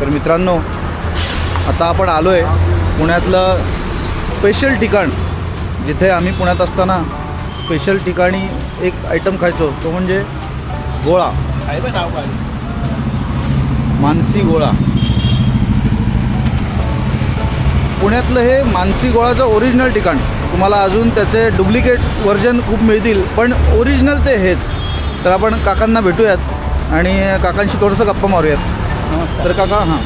तर मित्रांनो आता आपण आलो आहे पुण्यातलं स्पेशल ठिकाण जिथे आम्ही पुण्यात असताना स्पेशल ठिकाणी एक आयटम खायचो तो म्हणजे गोळा. मानसी गोळा. पुण्यातलं हे मानसी गोळाचं ओरिजिनल ठिकाण. तुम्हाला अजून त्याचे डुप्लिकेट व्हर्जन खूप मिळतील पण ओरिजिनल ते हेच. तर आपण काकांना भेटूयात आणि काकांशी थोडंसं गप्पा मारूयात. नमस्कार. तर काका हां.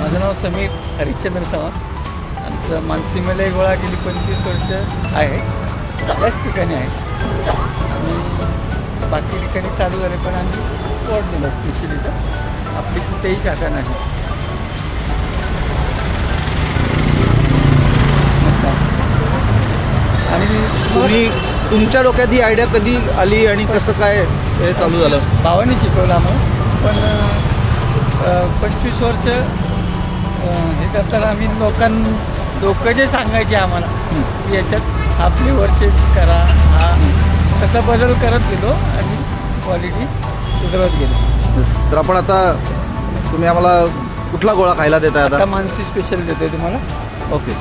माझं नाव समीर हरिश्चंद्र चव्हाण. आमचं मानसीमध्ये गोळा गेली पंचवीस वर्ष आहे. त्याच ठिकाणी आहे. आणि बाकी ठिकाणी चालू झाले पण आम्ही स्पॉट दिलं स्पेशल इथं आपली कुठेही शाखा नाही. आणि तुम्ही तुमच्या डोक्यात ही आयडिया कधी आली आणि कसं काय हे चालू झालं? भावाने शिकवलं आम्हाला. पण पंचवीस वर्ष हे करताना आम्ही लोकां लोक जे सांगायचे आम्हाला की याच्यात फ्लेवर चेंज करा हा. तसा बदल करत गेलो आणि क्वालिटी सुधारत गेलो. तर आपण आता तुम्ही आम्हाला कुठला गोळा खायला देताय आता? मानसी स्पेशल देतोय तुम्हाला. ओके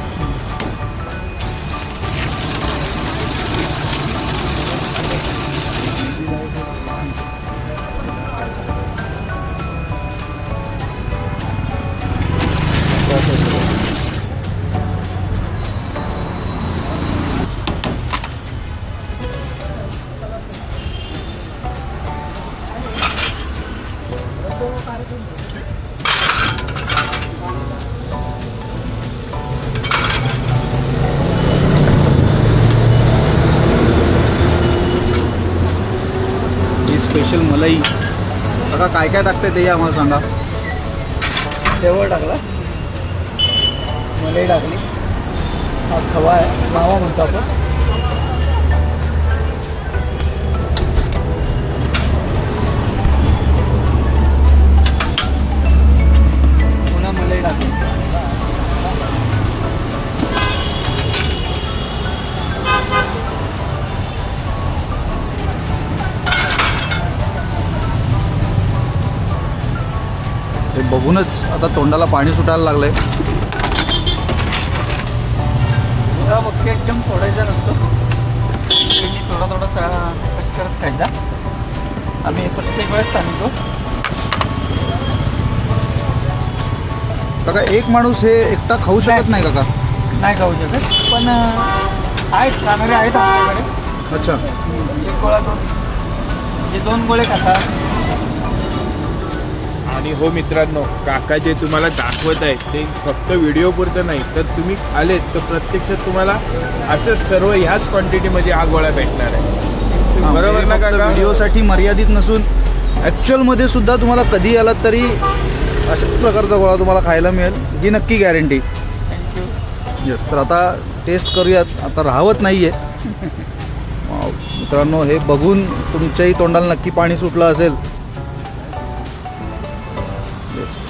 स्पेशल मलाई. काका काय काय टाकते ते आम्हाला सांगा. फ्लेवर टाकला. मलाई टाकली. हा खवा आहे. मावा म्हणतो आपण. बघूनच आता तोंडाला पाणी सुटायला लागलंय. थोडा बघते एकदम फोडायचा नसतो थोडा थोडासा कट करत खायचा. आम्ही प्रत्येक वेळेस सांगतो. काका एक माणूस हे एकटा खाऊ शकत नाही. काका. नाही खाऊ शकत पण आहेत खाणारे आहेत आपल्याकडे. अच्छा. एक गोळा दोन म्हणजे दोन गोळे खातात आणि हो मित्रांनो काका जे तुम्हाला दाखवत आहेत ते फक्त व्हिडिओ पुरतं नाही तर तुम्ही आलेत तर प्रत्यक्षात तुम्हाला असं सर्व ह्याच क्वांटिटीमध्ये हा गोळा भेटणार आहे बरोबर ना काका? व्हिडिओसाठी मर्यादित नसून ॲक्च्युअलमध्ये सुद्धा तुम्हाला कधी आलात तरी अशाच प्रकारचा गोळा तुम्हाला खायला मिळेल ही नक्की गॅरंटी थँक्यू येस तर आता टेस्ट करूयात. आता राहवत नाही आहे मित्रांनो हे बघून तुमच्याही तोंडाला नक्की पाणी सुटलं असेल.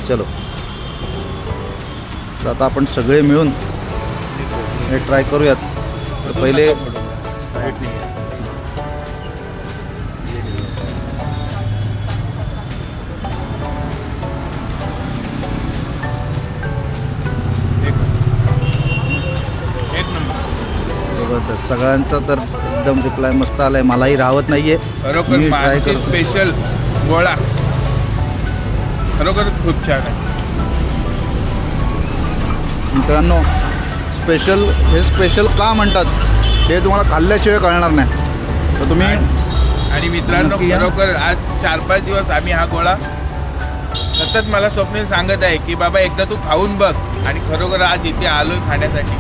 चलो. तर आता आपण सगळे मिळून हे ट्राय करूयात. तर पहिले सगळ्यांचा तर एकदम रिप्लाय मस्त आलाय. मलाही राहवत नाहीये. स्पेशल गोळा. खरोखर खूप छान आहे. मित्रांनो स्पेशल हे स्पेशल का म्हणतात हे तुम्हाला खाल्ल्याशिवाय कळणार नाही. तर तुम्ही आणि मित्रांनो नक्की या. खरोखर आज चार पाच दिवस आम्ही हा गोळा सतत मला स्वप्नील सांगत आहे की बाबा एकदा तू खाऊन बघ आणि खरोखर आज इथे आलोय खाण्यासाठी.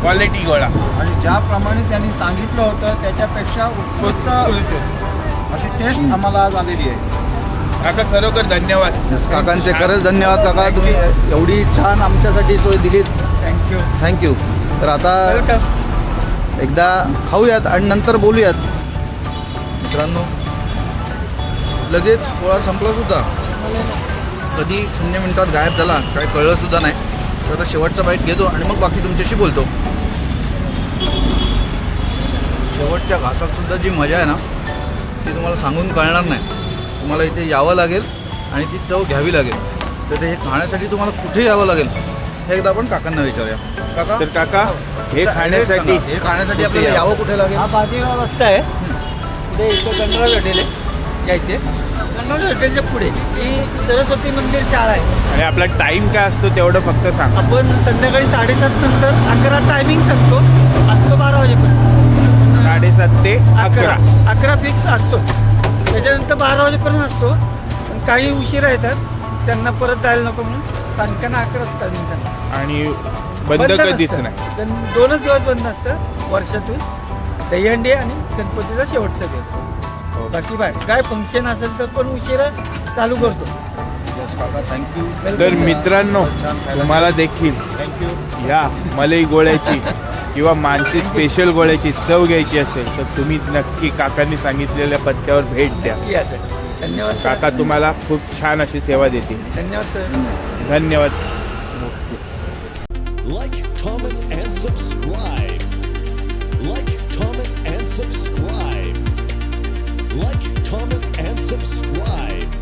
क्वालिटी गोळा. आणि ज्याप्रमाणे त्यांनी सांगितलं होतं त्याच्यापेक्षा उत्कृष्ट अशी टेस्ट आम्हाला आज आलेली आहे. काका खरोखर धन्यवाद. काकांचे खरंच धन्यवाद काका. तुम्ही एवढी छान आमच्यासाठी सोय दिलीत. थँक्यू थँक्यू तर आता एकदा खाऊयात आणि नंतर बोलूयात. मित्रांनो लगेच पोळा संपला सुद्धा. कधी शून्य मिनिटात गायब झाला काय कळलं सुद्धा नाही. तर आता शेवटचा बाईट घेतो आणि मग बाकी तुमच्याशी बोलतो. शेवटच्या घासात सुद्धा जी मजा आहे ना ती तुम्हाला सांगून कळणार नाही. तुम्हाला इथे यावं लागेल आणि ती चव घ्यावी लागेल. तर ते हे खाण्यासाठी तुम्हाला कुठे यावं लागेल हे एकदा आपण काकांना विचारूया. काका? तर काका हे खाण्यासाठी सांगा. हे खाण्यासाठी आपल्याला यावं कुठे लागेल? हा बाजीराव रस्ता आहे. पुढे इथं गणराज हॉटेल आहे. यायचे गणराज हॉटेलच्या पुढे. ही सरस्वती मंदिर शाळा आहे. आणि आपला टाइम काय असतो तेवढं फक्त सांग. आपण संध्याकाळी साडेसात नंतर अकरा टायमिंग सांगतो. असतो बारा वाजेपर्यंत. साडेसात ते अकरा. अकरा अकरा फिक्स असतो. त्याच्यानंतर बारा वाजेपर्यंत असतो. पण काही उशिरा येतात. त्यांना परत जायला नको म्हणून सांगताना अकरा टायमिंग सांगतो आणि बंद कधीच नसतं. नाही. दोनच दिवस बंद असतं. वर्षातून दहीहंडी आणि गणपतीचा शेवटचा दिवस. बाकी बाय. काय फंक्शन असेल तर पण उशिरा चालू करतो. थँक्यू तर मित्रांनो तुम्हाला देखील थँक्यू या मलई गोळ्याची किंवा मानसी स्पेशल गोळ्याची चव घ्यायची असेल तर तुम्ही नक्की काकांनी सांगितलेल्या पत्त्यावर भेट द्या. सर. धन्यवाद काका तुम्हाला खूप छान अशी सेवा देतील. धन्यवाद धन्यवाद. Like, comment, and subscribe.